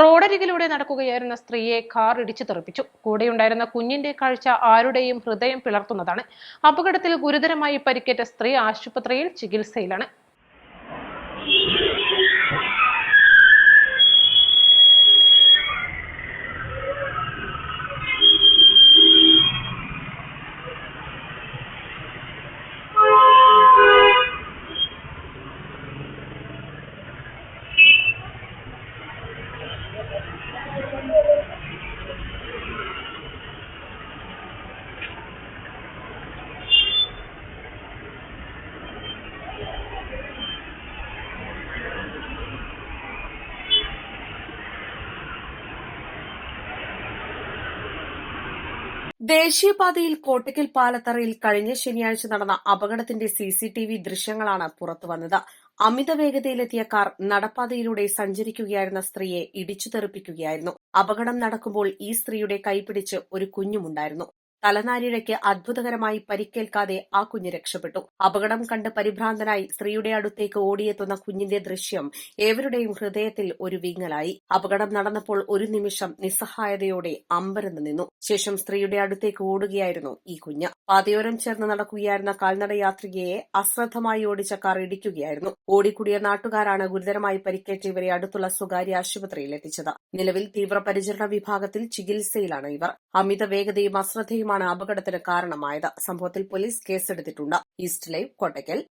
റോഡരികിലൂടെ നടക്കുകയായിരുന്ന സ്ത്രീയെ കാർ ഇടിച്ചു തെറിപ്പിച്ചു. കൂടെയുണ്ടായിരുന്ന കുഞ്ഞിന്റെ കാഴ്ച ആരുടെയും ഹൃദയം പിളർത്തുന്നതാണ്. അപകടത്തിൽ ഗുരുതരമായി പരിക്കേറ്റ സ്ത്രീ ആശുപത്രിയിൽ ചികിത്സയിലാണ്. ദേശീയപാതയിൽ കോട്ടക്കൽ പാലത്തറയിൽ കഴിഞ്ഞ ശനിയാഴ്ച നടന്ന അപകടത്തിന്റെ സിസിടിവി ദൃശ്യങ്ങളാണ് പുറത്തുവന്നത് അമിത വേഗതയിലെത്തിയ കാർ നടപ്പാതയിലൂടെ സഞ്ചരിക്കുകയായിരുന്ന സ്ത്രീയെ ഇടിച്ചു തെറിപ്പിക്കുകയായിരുന്നു അപകടം നടക്കുമ്പോൾ ഈ സ്ത്രീയുടെ കൈപിടിച്ച് ഒരു കുഞ്ഞുമുണ്ടായിരുന്നു. തലനാരിഴയ്ക്ക് അത്ഭുതകരമായി പരിക്കേൽക്കാതെ ആ കുഞ്ഞ് രക്ഷപ്പെട്ടു. അപകടം കണ്ട് പരിഭ്രാന്തനായി സ്ത്രീയുടെ അടുത്തേക്ക് ഓടിയെത്തുന്ന കുഞ്ഞിന്റെ ദൃശ്യം ഏവരുടെയും ഹൃദയത്തിൽ ഒരു വിങ്ങലായി. അപകടം നടന്നപ്പോൾ ഒരു നിമിഷം നിസ്സഹായതയോടെ അമ്പരന്ന് നിന്നു. ശേഷം സ്ത്രീയുടെ അടുത്തേക്ക് ഓടുകയായിരുന്നു ഈ കുഞ്ഞ്. പാതയോരം ചേർന്ന് നടക്കുകയായിരുന്ന കാൽനട യാത്രികയെ അശ്രദ്ധമായി ഓടിച്ച കാർ ഇടിക്കുകയായിരുന്നു. ഓടിക്കൂടിയ നാട്ടുകാരാണ് ഗുരുതരമായി പരിക്കേറ്റ ഇവരെ അടുത്തുള്ള സ്വകാര്യ ആശുപത്രിയിൽ എത്തിച്ചത്. നിലവിൽ തീവ്രപരിചരണ വിഭാഗത്തിൽ ചികിത്സയിലാണ് ഇവർ. അമിത വേഗതയും അശ്രദ്ധയുമാണ് അപകടത്തിന് കാരണമായത്. സംഭവത്തിൽ പോലീസ് കേസെടുത്തിട്ടുണ്ട്. East Live Kottakkal.